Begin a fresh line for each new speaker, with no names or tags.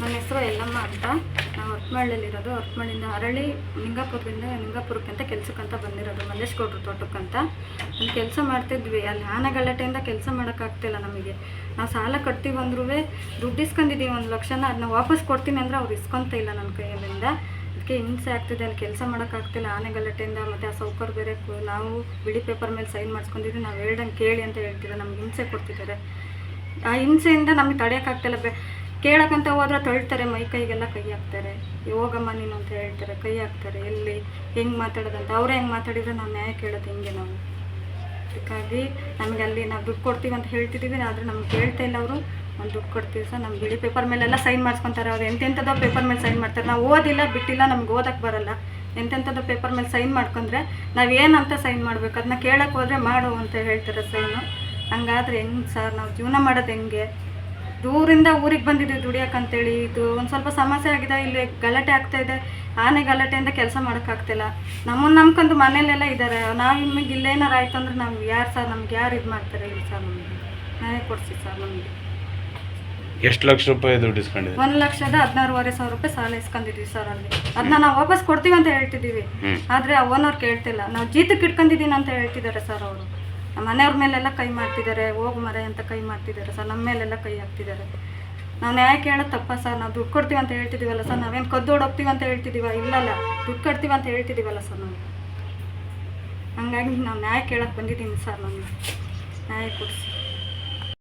ನನ್ನ ಹೆಸರು ಎಲ್ಲಮ್ಮ ಅಂತ. ನಾವು ಹೊರಟ್ಮಳ್ಳಿಲಿರೋದು ಹೊರಟ್ಮಳ್ಳಿಯಿಂದ ಅರಳಿ ನಿಂಗಾಪುರದಿಂದ ನಿಂಗಾಪುರಕ್ಕೆ ಅಂತ ಕೆಲ್ಸಕ್ಕಂತ ಬಂದಿರೋದು. ಮಲ್ಲೇಶ್ ಗೌಡ್ರು ತೋಟಕ್ಕಂತ ಅಲ್ಲಿ ಕೆಲಸ ಮಾಡ್ತಿದ್ವಿ. ಅಲ್ಲಿ ಆನೆ ಗಲಾಟೆಯಿಂದ ಕೆಲಸ ಮಾಡೋಕ್ಕಾಗ್ತಿಲ್ಲ ನಮಗೆ. ನಾವು ಸಾಲ ಕಟ್ತೀವಿ ಅಂದ್ರೂ ದುಡ್ಡು ಇಸ್ಕೊಂಡಿದ್ದೀವಿ ಒಂದು ಲಕ್ಷನ ಅದನ್ನ ವಾಪಸ್ ಕೊಡ್ತೀನಿ ಅಂದರೆ ಅವ್ರು ಇಸ್ಕೊಂತ ಇಲ್ಲ ನನ್ನ ಕೈಯಲ್ಲಿಂದ. ಅದಕ್ಕೆ ಹಿಂಸೆ ಆಗ್ತಿದೆ. ಅಲ್ಲಿ ಕೆಲಸ ಮಾಡೋಕ್ಕಾಗ್ತಿಲ್ಲ ಆನೆ ಗಲಾಟೆಯಿಂದ ಮತ್ತು ಆ ಸೌಕರ್ ಬೇರೆ ನಾವು ಬಿಳಿ ಪೇಪರ್ ಮೇಲೆ ಸೈನ್ ಮಾಡಿಸ್ಕೊಂಡಿದ್ವಿ. ನಾವು ಹೇಳ್ದಂಗೆ ಕೇಳಿ ಅಂತ ಹೇಳ್ತಿದ್ದಾರೆ ನಮ್ಗೆ ಹಿಂಸೆ ಕೊಡ್ತಿದ್ದಾರೆ. ಆ ಹಿಂಸೆಯಿಂದ ನಮಗೆ ತಡೆಯೋಕ್ಕಾಗ್ತಿಲ್ಲ ಬೆ ಕೇಳಕ್ಕಂತ ಹೋದ್ರೆ ತಳ್ತಾರೆ, ಮೈ ಕೈಗೆಲ್ಲ ಕೈ ಹಾಕ್ತಾರೆ. ಹೋಗಮ್ಮ ನೀನು ಅಂತ ಹೇಳ್ತಾರೆ, ಕೈ ಹಾಕ್ತಾರೆ. ಎಲ್ಲಿ ಹೆಂಗೆ ಮಾತಾಡೋದಂತ? ಅವರೇ ಹೆಂಗೆ ಮಾತಾಡಿದ್ರೆ ನಾವು ನ್ಯಾಯ ಕೇಳೋದು ಹೆಂಗೆ ನಾವು. ಅದಕ್ಕಾಗಿ ನಮಗೆ ಅಲ್ಲಿ ನಾವು ದುಡ್ಡು ಕೊಡ್ತೀವಿ ಅಂತ ಹೇಳ್ತಿದ್ದೀವಿ ಆದರೆ ನಮ್ಗೆ ಕೇಳ್ತಾ ಇಲ್ಲ ಅವರು. ಒಂದು ದುಡ್ಡು ಕೊಡ್ತೀವಿ ಸರ್ ನಮ್ಮ ಬಿಳಿ ಪೇಪರ್ ಮೇಲೆಲ್ಲ ಸೈನ್ ಮಾಡಿಸ್ಕೊತಾರೆ. ಅವ್ರು ಎಂತೆಂಥದ್ದೋ ಪೇಪರ್ ಮೇಲೆ ಸೈನ್ ಮಾಡ್ತಾರೆ. ನಾವು ಓದಿಲ್ಲ, ಬಿಟ್ಟಿಲ್ಲ, ನಮ್ಗೆ ಓದಕ್ಕೆ ಬರಲ್ಲ. ಎಂತೆಂಥದ್ದು ಪೇಪರ್ ಮೇಲೆ ಸೈನ್ ಮಾಡ್ಕೊಂಡ್ರೆ ನಾವು ಏನಂತ ಸೈನ್ ಮಾಡ್ಬೇಕು? ಅದನ್ನ ಕೇಳಕ್ಕೆ ಹೋದರೆ ಮಾಡು ಅಂತ ಹೇಳ್ತಾರೆ ಸೈನು ಹಂಗಾದ್ರೆ ಹೆಂಗೆ ಸರ್ ನಾವು ಜೀವನ ಮಾಡೋದು ಹೆಂಗೆ? ದೂರಿಂದ ಊರಿಗೆ ಬಂದಿದ್ದೀವಿ ದುಡಿಯೋಕ್ಕಂತೇಳಿ. ಇದು ಒಂದು ಸ್ವಲ್ಪ ಸಮಸ್ಯೆ ಆಗಿದೆ. ಇಲ್ಲಿ ಗಲಾಟೆ ಆಗ್ತಾ ಇದೆ. ಆನೆ ಗಲಾಟೆಯಿಂದ ಕೆಲಸ ಮಾಡೋಕ್ಕಾಗ್ತಿಲ್ಲ. ನಮ್ಮನ್ನು ನಂಬ್ಕೊಂಡು ಮನೇಲೆಲ್ಲ ಇದ್ದಾರೆ. ನಾವು ನಿಮಗೆ ಇಲ್ಲೇನಾರು ಆಯ್ತು ಅಂದ್ರೆ ನಾವು ಯಾರು ಸರ್ ನಮ್ಗೆ ಯಾರು ಇದು ಮಾಡ್ತಾರೆ ಇಲ್ಲಿ ಸರ್ ನಮಗೆ. ನಾನೇ ಕೊಡಿಸಿ ಸರ್ ನಮಗೆ.
ಎಷ್ಟು ಲಕ್ಷ ರೂಪಾಯಿ ದುಡ್ಡು ಇಸ್ಕೊಂಡಿದೆ
ಒಂದು ಲಕ್ಷದ ಹದಿನಾರೂವರೆ ಸಾವಿರ ರೂಪಾಯಿ ಸಾಲ ಇಸ್ಕೊಂಡಿದ್ದೀವಿ ಸರ್ ಅಲ್ಲಿ. ಅದನ್ನ ನಾವು ವಾಪಸ್ ಕೊಡ್ತೀವಿ ಅಂತ ಹೇಳ್ತಿದ್ದೀವಿ. ಆದರೆ ಓನರ್ ಕೇಳ್ತಿಲ್ಲ. ನಾವು ಜೀತಕ್ಕೆ ಇಟ್ಕೊಂಡಿದ್ದೀನಿ ಅಂತ ಹೇಳ್ತಿದ್ದಾರೆ ಸರ್ ಅವರು. ಮನೆಯವ್ರ ಮೇಲೆಲ್ಲ ಕೈ ಮಾಡ್ತಿದ್ದಾರೆ, ಹೋಗು ಮರೆ ಅಂತ ಕೈ ಮಾಡ್ತಿದ್ದಾರೆ ಸರ್, ನಮ್ಮ ಮೇಲೆಲ್ಲ ಕೈ ಹಾಕ್ತಿದ್ದಾರೆ. ನಾವು ನ್ಯಾಯ ಕೇಳೋದು ತಪ್ಪ ಸರ್? ನಾವು ದುಡ್ಡು ಕೊಡ್ತೀವಿ ಅಂತ ಹೇಳ್ತಿದ್ದೀವಲ್ಲ ಸರ್, ನಾವೇನು ಕದ್ದು ಓಡೋಗ್ತೀವಿ ಅಂತ ಹೇಳ್ತಿದ್ದೀವ ಇಲ್ಲಲ್ಲ, ದುಡ್ಡು ಕಟ್ತೀವಿ ಅಂತ ಹೇಳ್ತಿದ್ದೀವಲ್ಲ ಸರ್ ನಾವು. ಹಂಗಾಗಿ ನಾವು ನ್ಯಾಯ ಕೇಳಕ್ಕೆ ಬಂದಿದ್ದೀನಿ ಸರ್ ನಾನು. ನ್ಯಾಯ ಕೊಡಿಸಿ.